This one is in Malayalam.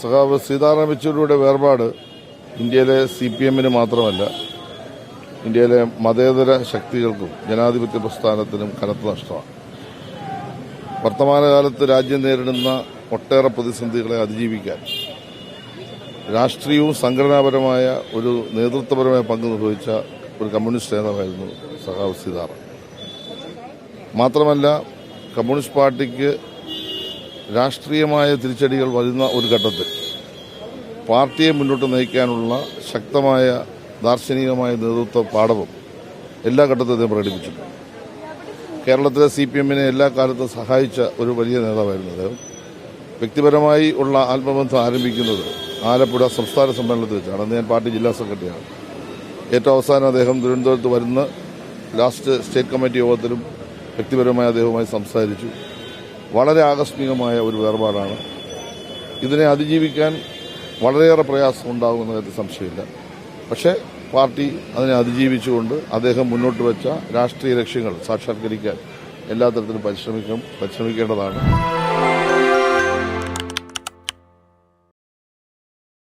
സഖാവ് സീതാറാം യെച്ചൂരിയുടെ വേർപാട് ഇന്ത്യയിലെ സി പി എമ്മിന് മാത്രമല്ല ഇന്ത്യയിലെ മതേതര ശക്തികൾക്കും ജനാധിപത്യ പ്രസ്ഥാനത്തിനും കനത്ത നഷ്ടമാണ്. വർത്തമാനകാലത്ത് രാജ്യം നേരിടുന്ന ഒട്ടേറെ പ്രതിസന്ധികളെ അതിജീവിക്കാൻ രാഷ്ട്രീയവും സംഘടനാപരമായ ഒരു നേതൃത്വപരമായ പങ്ക് നിർവഹിച്ച ഒരു കമ്മ്യൂണിസ്റ്റ് നേതാവായിരുന്നു സഖാവ് സീതാറാം. മാത്രമല്ല കമ്മ്യൂണിസ്റ്റ് പാർട്ടിക്ക് രാഷ്ട്രീയമായ തിരിച്ചടികൾ വരുന്ന ഒരു ഘട്ടത്തിൽ പാർട്ടിയെ മുന്നോട്ട് നയിക്കാനുള്ള ശക്തമായ ദാർശനികമായ നേതൃത്വ പാഠവും എല്ലാ ഘട്ടത്തിലും പ്രകടിപ്പിച്ചിട്ടുണ്ട്. കേരളത്തിലെ സി പി എമ്മിനെ എല്ലാ കാലത്തും സഹായിച്ച ഒരു വലിയ നേതാവായിരുന്നു അദ്ദേഹം. വ്യക്തിപരമായി ഉള്ള ആത്മബന്ധം ആരംഭിക്കുന്നത് ആലപ്പുഴ സംസ്ഥാന സമ്മേളനത്തിൽ വെച്ചാണ്. അന്ന് ഞാൻ പാർട്ടി ജില്ലാ സെക്രട്ടറിയാണ്. ഏറ്റവും അവസാനം അദ്ദേഹം തിരുവനന്തപുരത്ത് വരുന്ന ലാസ്റ്റ് സ്റ്റേറ്റ് കമ്മിറ്റി യോഗത്തിലും വ്യക്തിപരമായി അദ്ദേഹവുമായി സംസാരിച്ചു. വളരെ ആകസ്മികമായ ഒരു വേർപാടാണ്. ഇതിനെ അതിജീവിക്കാൻ വളരെയേറെ പ്രയാസം ഉണ്ടാകുമെന്ന കാര്യത്തിൽ സംശയമില്ല. പക്ഷേ പാർട്ടി അതിനെ അതിജീവിച്ചുകൊണ്ട് അദ്ദേഹം മുന്നോട്ട് വെച്ച രാഷ്ട്രീയ ലക്ഷ്യങ്ങൾ സാക്ഷാത്കരിക്കാൻ എല്ലാ തരത്തിലും പരിശ്രമിക്കും പരിശ്രമിക്കേണ്ടതാണ്.